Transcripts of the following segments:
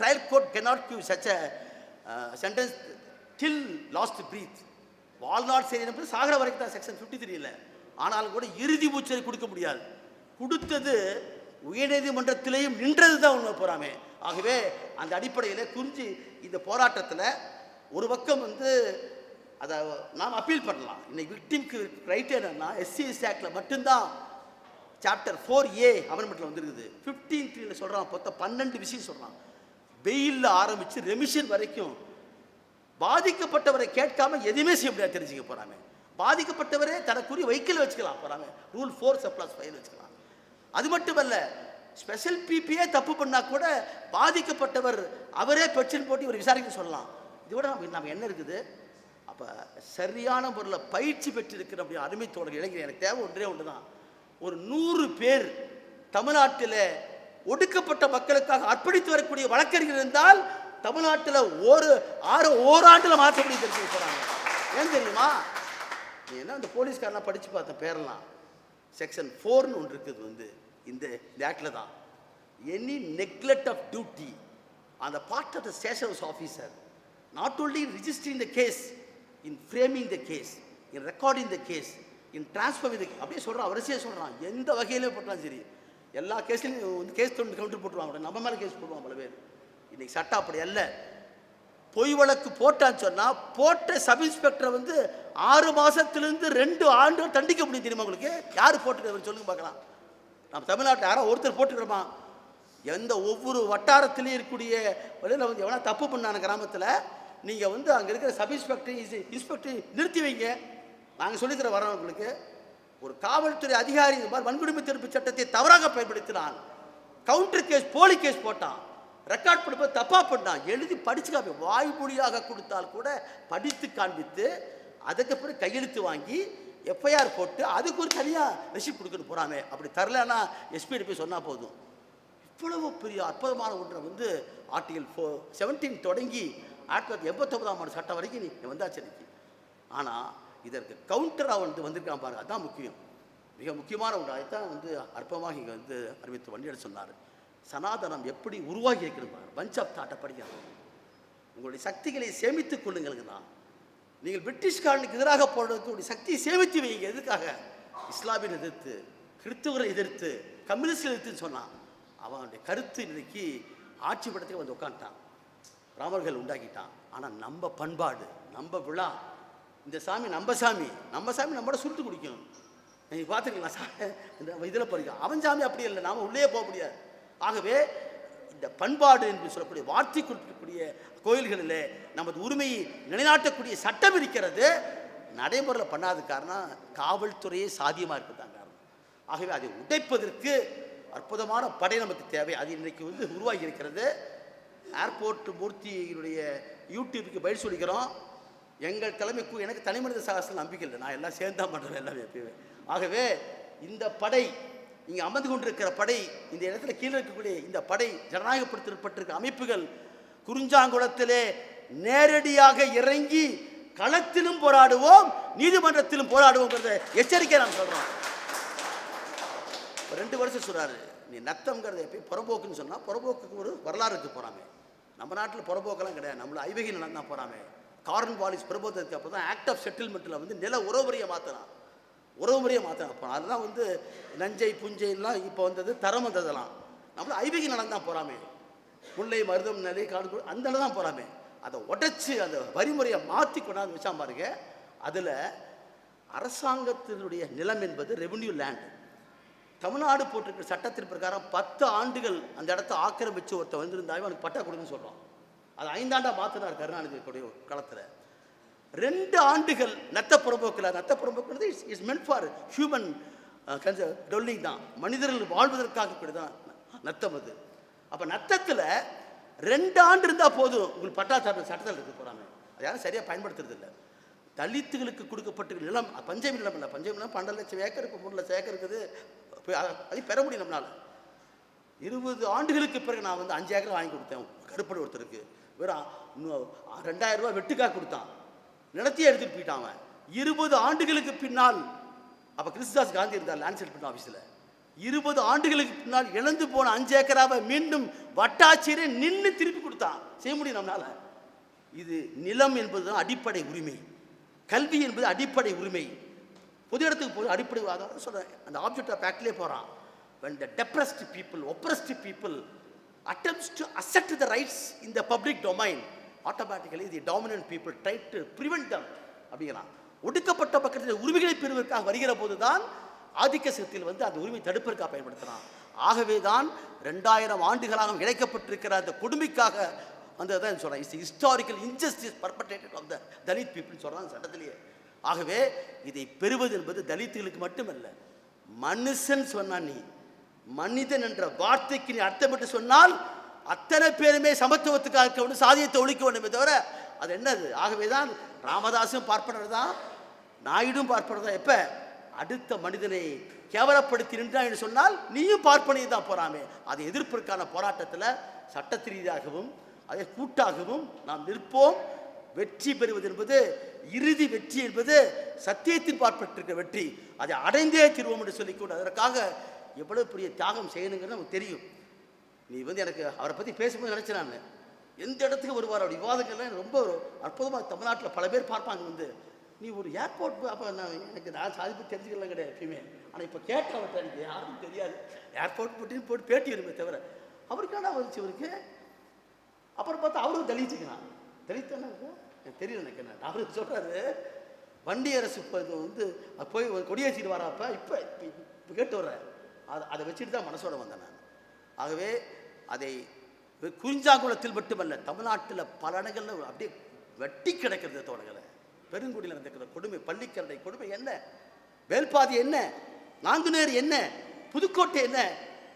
Trial court cannot give such a sentence till last breath வாழ்நாள் செய்தி சாகர வரைக்கும் தான் செக்ஷன் ஃபிஃப்டி த்ரீல ஆனாலும் கூட இறுதி மூச்சரை கொடுக்க முடியாது. கொடுத்தது உயர்நீதிமன்றத்திலேயும் நின்றது தான் உண்மை போகிறாமே ஆகவே அந்த அடிப்படையில் குறிஞ்சி இந்த போராட்டத்தில் ஒரு பக்கம் வந்து அதை நாம் அப்பீல் பண்ணலாம். இன்னைக்கு விக்டிம்க்கு ரைட் என்னன்னா எஸ்சி ஆக்டில் மட்டும்தான் சாப்டர் ஃபோர் ஏ அமெண்ட்மெண்ட்டில் வந்துருக்குது. ஃபிஃப்டீன் த்ரீல சொல்கிறான் மொத்தம் பன்னெண்டு விஷயம் சொல்கிறான் வெயிலில் ஆரம்பித்து ரெமிஷன் வரைக்கும் பாதிக்கப்பட்டவரை கேட்காம எதுவுமே செய்ய முடியாது தெரிஞ்சுக்க போகிறாங்க பாதிக்கப்பட்டவரே தனக்குரிய வெஹிக்கிள் வச்சுக்கலாம் போகிறாங்க ரூல் ஃபோர் சப்ளஸ் ஃபைவ் வச்சுக்கலாம். அது மட்டுமல்ல ஸ்பெஷல் பிபியே தப்பு பண்ணால் கூட பாதிக்கப்பட்டவர் அவரே பிரச்சனை போட்டு ஒரு விசாரிக்க சொல்லலாம். இதோட நம்ம நம்ம என்ன இருக்குது? அப்போ சரியான முறையில் பயிற்சி பெற்றிருக்கிற அப்படி அருமை தோழர் இளைஞர். எனக்கு தேவை ஒன்றே ஒன்று தான் ஒரு நூறு பேர் தமிழ்நாட்டில் ஒடுக்கப்பட்ட மக்களுக்காக அர்ப்பணித்து வரக்கூடிய வழக்கறிஞர் இருந்தால் தமிழ்நாட்டில் ஒரு ஆறு ஓராண்டில் மாற்ற முடியும் தெரிஞ்சு போகிறாங்க ஏன் தெரியுமா? நீ என்ன அந்த போலீஸ்காரெலாம் படித்து பார்த்தேன் பேரெல்லாம்? செக்ஷன் ஃபோர்னு ஒன்று இருக்குது வந்து. இந்த ஆக்டில் தான். எனி நெக்லெக்ட் ஆஃப் டியூட்டி அந்த part of the station officer not only registering the case in framing the case in recording the case in transfer இது அப்படியே சொல்கிறான் அவரசியாக சொல்கிறான் எந்த வகையிலே போட்டாலும் சரி. எல்லா கேஸ்லையும் வந்து கேஸ் தொண்டு கவுண்டர் போட்டுருவாங்க நம்ம மேலே கேஸ் போடுவாங்க பல பேர். இன்னைக்கு சட்டம் அப்படி அல்ல. பொய் வழக்கு போட்டான்னு சொன்னால் போட்ட சப் இன்ஸ்பெக்டரை வந்து ஆறு மாதத்துலேருந்து ரெண்டு ஆண்டுகள் தண்டிக்க முடியும் தெரியுமா உங்களுக்கு? யார் போட்டுக்கிறவர் சொல்லுங்க பார்க்கலாம். நம்ம தமிழ்நாட்டில் யாரோ ஒருத்தர் போட்டுக்கிறோமா? எந்த ஒவ்வொரு வட்டாரத்திலையும் இருக்கக்கூடிய வழியில் வந்து எவனா தப்பு பண்ணான கிராமத்தில் நீங்கள் வந்து அங்கே இருக்கிற சப் இன்ஸ்பெக்டர் இன்ஸ்பெக்டர் நிறுத்தி வைங்க. நாங்கள் சொல்லித்தர வரோம் உங்களுக்கு. ஒரு காவல்துறை அதிகாரி இந்த மாதிரி வன்கொடுமை தடுப்பு சட்டத்தை தவறாக பயன்படுத்தினான். கவுண்டர் கேஸ் போலி கேஸ் போட்டான். ரெக்கார்ட் பண்ணும்போது தப்பாக பண்ணான் எழுதி படித்து காமி வாய்மொழியாக கொடுத்தால் கூட படித்து காண்பித்து அதுக்கப்புறம் கையெழுத்து வாங்கி எஃப்ஐஆர் போட்டு அதுக்கு ஒரு தனியாக ரெசிப்ட் கொடுக்கணும் போகிறாமே அப்படி தரலன்னா எஸ்பிடி போய் சொன்னால் போதும். இவ்வளவு பெரிய அற்புதமான ஒன்றை வந்து ஆர்டிகல் ஃபோ செவன்டீன் தொடங்கி ஆயிரத்தி தொள்ளாயிரத்தி எண்பத்தொன்பதாம் ஆண்டு சட்டம் வரைக்கும் நீ வந்தாச்சு இன்னைக்கு. ஆனால் இதற்கு கவுண்டராக வந்து வந்திருக்கான் பாருங்கள் அதுதான் முக்கியம். மிக முக்கியமான ஒன்று அதைத்தான் வந்து அற்பமாக இங்கே வந்து அறிவித்து வண்டியட சொன்னார். சனாதனம் எப்படி உருவாகி இருக்கிறது பஞ்ச் ஆஃப் தாட்டை படிக்கிறாங்க உங்களுடைய சக்திகளை சேமித்துக் கொள்ளுங்களுக்கு தான். நீங்கள் பிரிட்டிஷ்காரனுக்கு எதிராக போடுறதுக்கு சக்தியை சேமித்து வைங்க எதுக்காக இஸ்லாமியரை எதிர்த்து கிறிஸ்துவரை எதிர்த்து கம்யூனிஸ்டை எதிர்த்துன்னு சொன்னான் அவனுடைய கருத்து இன்றைக்கு ஆட்சி படத்துக்கு வந்து உட்காந்துட்டான் ராமர்கள் உண்டாக்கிட்டான். ஆனால் நம்ம பண்பாடு நம்ம விழா இந்த சாமி நம்ம சாமி நம்ம சாமி நம்மளோட சுருட்டு குடிக்கும் நீங்கள் பார்த்துக்கலாம் சா இந்த இதில் படிக்கும் அவன் சாமி அப்படி இல்லை நாம உள்ளே போக முடியாது. ஆகவே இந்த பண்பாடு என்று சொல்லக்கூடிய வார்த்தை குறிப்பிடக்கூடிய கோயில்களில் நமது உரிமையை நிலைநாட்டக்கூடிய சட்டம் இருக்கிறது. நடைமுறையில் பண்ணாத காரணம் காவல்துறையே சாதியமாக இருக்கிறதாங்க காரணம். ஆகவே அதை உடைப்பதற்கு அற்புதமான படை நமக்கு தேவை. அது இன்றைக்கு வந்து உருவாகி இருக்கிறது. ஏர்போர்ட் மூர்த்தியினுடைய யூடியூபுக்கு பதில் சொல்லிக்கிறோம். எங்கள் தலைமைக்கு எனக்கு தனி மனித சாகசத்தில் நம்பிக்கை இல்லை. நான் எல்லாம் சேர்ந்தா பண்ணுறேன் எல்லாமே எப்பயுமே. ஆகவே இந்த படை இங்கே அமர்ந்து கொண்டிருக்கிற படை இந்த இடத்துல கீழே இருக்கக்கூடிய இந்த படை ஜனநாயகப்படுத்தப்பட்டிருக்க அமைப்புகள் குறிஞ்சாங்குளத்திலே நேரடியாக இறங்கி களத்திலும் போராடுவோம் நீதிமன்றத்திலும் போராடுவோங்கிறத எச்சரிக்கை நான் சொல்கிறோம் ரெண்டு வருஷம் சொல்றாரு நீ நத்தம்ங்கிறத எப்பயும் புறம்போக்குன்னு சொன்னால் புறம்போக்குக்கு ஒரு வரலாறு இருக்கு போகிறாமே நம்ம நாட்டில் புறம்போக்கெல்லாம் கிடையாது. நம்மள ஐவகை நிலம் தான் போகிறாமே கார்ன் வாலிஸ் பிரபோதத்துக்கு அப்போ தான் ஆக்ட் ஆஃப் செட்டில்மெண்ட்டில் வந்து நில உறவுமுறையை மாற்றினான் உறவுமுறையை மாற்றினான் அப்போ அதுதான் வந்து நஞ்சை புஞ்சைலாம் இப்போ வந்தது தரம் வந்ததெல்லாம். நம்மளும் ஐவகை நிலம் தான் போகிறாமே முல்லை மருதம் நிலை காடு அந்த நிலம் தான் போகிறாமே அதை உடைச்சி அந்த வரிமுறையை மாற்றி கொண்டாந்து வச்சா பாருங்க அதில் அரசாங்கத்தினுடைய நிலம் என்பது ரெவென்யூ லேண்ட் தமிழ்நாடு போட்டிருக்கிற சட்டத்தின் பிரகாரம் பத்து ஆண்டுகள் அந்த இடத்த ஆக்கிரமிச்சு ஒருத்தன் வந்திருந்தாவே அவனுக்கு பட்டா கொடுங்கன்னு சொல்கிறோம் அது ஐந்தாண்டா மாற்றினார் கருணாநிதி கூடிய காலத்தில் ரெண்டு ஆண்டுகள் நத்த புறம்போக்கில் நத்த புறம்போக்குறது it's is meant for human dwelling தான். மனிதர்கள் வாழ்வதற்காக இப்படி தான் நத்தம் அது. அப்போ நத்தத்தில் ரெண்டு ஆண்டு இருந்தால் போதும் உங்களுக்கு பட்டா சாப்பிட சட்டத்தில் இருக்க போகிறாங்க அது யாரும் சரியாக பயன்படுத்துறது இல்லை. தலித்துகளுக்கு கொடுக்கப்பட்ட நிலம் பஞ்சமி நிலம் இல்லை. பஞ்சமி நிலம் பன்னெண்டு லட்சம் ஏக்கர் இப்போ மூணு லட்சம் ஏக்கர் இருக்குது. போய் அதை பெற முடியும் நம்மளால். இருபது ஆண்டுகளுக்கு பிறகு நான் வந்து அஞ்சு ஏக்கர் வாங்கி கொடுத்தேன். கருப்படி ஒருத்தருக்கு. வெறும் ரெண்டாயிரம் ரூபாய் வெட்டுக்காக கொடுத்தான். நிலத்தையே எடுத்துட்டு போயிட்டான் அவன். இருபது ஆண்டுகளுக்கு பின்னால் அப்போ கிறிஸ்துதாஸ் காந்தி இருந்தார் லேண்ட் செட்டில்மெண்ட் ஆஃபீஸில் இருபது ஆண்டுகளுக்கு பின்னால் இழந்து போன அஞ்சு ஏக்கராவை மீண்டும் வட்டாட்சியரே நின்று திருப்பி கொடுத்தான். செய்ய முடியும் நம்மளால். இது நிலம் என்பதுதான் அடிப்படை உரிமை. கல்வி என்பது அடிப்படை உரிமை. பொது இடத்துக்கு போய் அடிப்படை அதான் சொல்கிறேன் அந்த ஆப்ஜெக்ட் ஆஃப் ஆக்ட்லேயே போகிறான் when the depressed people oppressed people attempts to assert the rights in the public domain automatically the dominant people try to prevent them. அப்படிங்கிறான் ஒடுக்கப்பட்ட பக்கத்தில் உரிமைகளை பெறுவதற்காக வருகிற போதுதான் ஆதிக்க சக்தியில் வந்து அந்த உரிமை தடுப்பதற்காக பயன்படுத்துகிறான் ஆகவே தான் ரெண்டாயிரம் ஆண்டுகளாக இழைக்கப்பட்டிருக்கிற அந்த கொடுமைக்காக வந்ததான் சொல்கிறேன் it's historical injustice perpetuated of the Dalit people சொல்கிறாங்க சட்டத்திலேயே. ஆகவே இதை பெறுவது என்பது தலித்துகளுக்கு மட்டுமல்ல மனுஷன் சொன்னா நீ மனிதன் என்ற வார்த்தைக்கு நீ அர்த்தமிட்டு சொன்னால் அத்தனை பேருமே சமத்துவத்துக்காக இருக்க வேண்டும் சாதியத்தை ஒழிக்க வேண்டுமே தவிர அது என்னது? ஆகவே தான் ராமதாசும் பார்ப்பனர் தான் நாயுடும் பார்ப்பனர் தான் எப்போ? அடுத்த மனிதனை கேவலப்படுத்தி நின்றான் என்று சொன்னால் நீயும் பார்ப்பனையும் தான் போறாமே. அதை எதிர்ப்பிற்கான போராட்டத்தில் சட்டத்து ரீதியாகவும் அதே கூட்டாகவும் நாம் நிற்போம். வெற்றி பெறுவது என்பது இறுதி வெற்றி என்பது சத்தியத்தின் பார்ப்பட்டிருக்கிற வெற்றி. அதை அடைந்தே தீர்வோம் என்று சொல்லிக்கொண்டு அதற்காக எவ்வளவு பெரிய தியாகம் செய்யணுங்கிறது நமக்கு தெரியும். நீ வந்து எனக்கு அவரை பற்றி பேசும்போது நினச்சேன் நான். எந்த இடத்துக்கு வருவார் அப்படி விவாதங்கள்லாம் ரொம்ப ஒரு அற்புதமாக தமிழ்நாட்டில் பல பேர் பார்ப்பாங்க வந்து. நீ ஒரு ஏர்போர்ட் அப்போ நான் எனக்கு நான் சாதிப்பு தெரிஞ்சுக்கலாம் கிடையாது எப்பயுமே. ஆனால் இப்போ கேட்டவர்கிட்ட எனக்கு யாருக்கும் தெரியாது. ஏர்போர்ட் போட்டு போட்டு பேட்டி வருமே தவிர. அவருக்கான வந்துச்சு இவருக்கு? அப்புறம் பார்த்தா அவரும் தலிச்சுக்கிறான் தலித் எனக்கு தெரியல எனக்கு என்ன. அவரு சொல்கிறாரு வண்டி அரசு இப்போ வந்து போய் கொடியேற்றிட்டு வரப்ப. இப்போ இப்போ இப்போ கேட்டு வர்றேன் அதை அதை வச்சுட்டு தான் மனசோட வந்தேன் நான். ஆகவே அதை குறிஞ்சாங்குளத்தில் மட்டுமல்ல தமிழ்நாட்டில் பல இடங்களில் அப்படியே வெட்டி கிடக்கிறது தோழர்களை பெருங்குடியில் நடக்கிற கொடுமை பள்ளிக்கரடை கொடுமை என்ன? வேல்பாதி என்ன? நாங்குநேர் என்ன? புதுக்கோட்டை என்ன?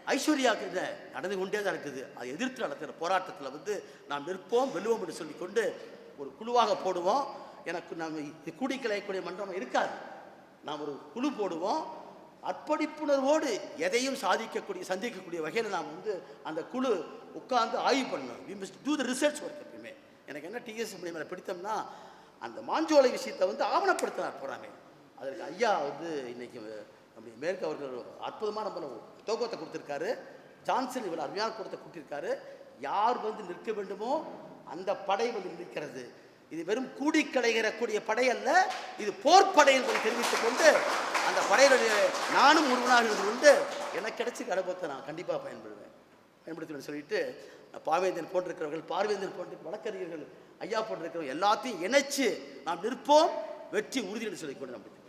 ஐஸ்வர்யாவுக்கு என்ன? நடந்து கொண்டே தான் இருக்குது. அதை எதிர்த்து நடத்துகிற போராட்டத்தில் வந்து நாம் நிற்போம் வெல்லுவோம் என்று சொல்லிக்கொண்டு ஒரு குழுவாக போடுவோம். எனக்கு நாம் இது கூடி மன்றம் இருக்காது. நாம் ஒரு குழு போடுவோம். அர்ப்பணிப்புணர்வோடு எதையும் சாதிக்கக்கூடிய சந்திக்கக்கூடிய வகையில் நாம் வந்து அந்த குழு உட்கார்ந்து ஆய்வு பண்ணணும். We missed to the research work எப்பயுமே. எனக்கு என்ன டிஎஸ் மேலே பிடித்தோம்னா அந்த மாஞ்சோலை விஷயத்தை வந்து ஆவணப்படுத்தினார் போகிறாங்க அதற்கு ஐயா வந்து இன்னைக்கு நம்முடைய மேற்கு அவர்கள் அற்புதமாக நம்ம தோக்கத்தை கொடுத்துருக்காரு. ஜான்சன் இவர் அருமையான கூட்டத்தை கொடுத்துருக்காரு யார் வந்து நிற்க வேண்டுமோ அந்த படை வந்து நிற்கிறது. இது வெறும் கூடி கலைகிறக்கூடிய படை அல்ல இது போர்ப்படை என்பதை தெரிவித்துக் கொண்டு அந்த படையினுடைய நானும் ஒருவனாக இருந்து கொண்டு எனக்கு கிடைச்ச அனுபவத்தை நான் கண்டிப்பாக பயன்படுவேன். பயன்படுத்துவேன் சொல்லிட்டு பாவேந்தன் போன்றிருக்கிறவர்கள் பார்வேந்தன் போன்ற வழக்கறிஞர்கள் ஐயா போன்றிருக்கிறவர்கள் எல்லாத்தையும் இணைச்சு நாம் நிற்போம் வெற்றி உறுதி என்று சொல்லிக்கொண்டு நம்புகிறேன்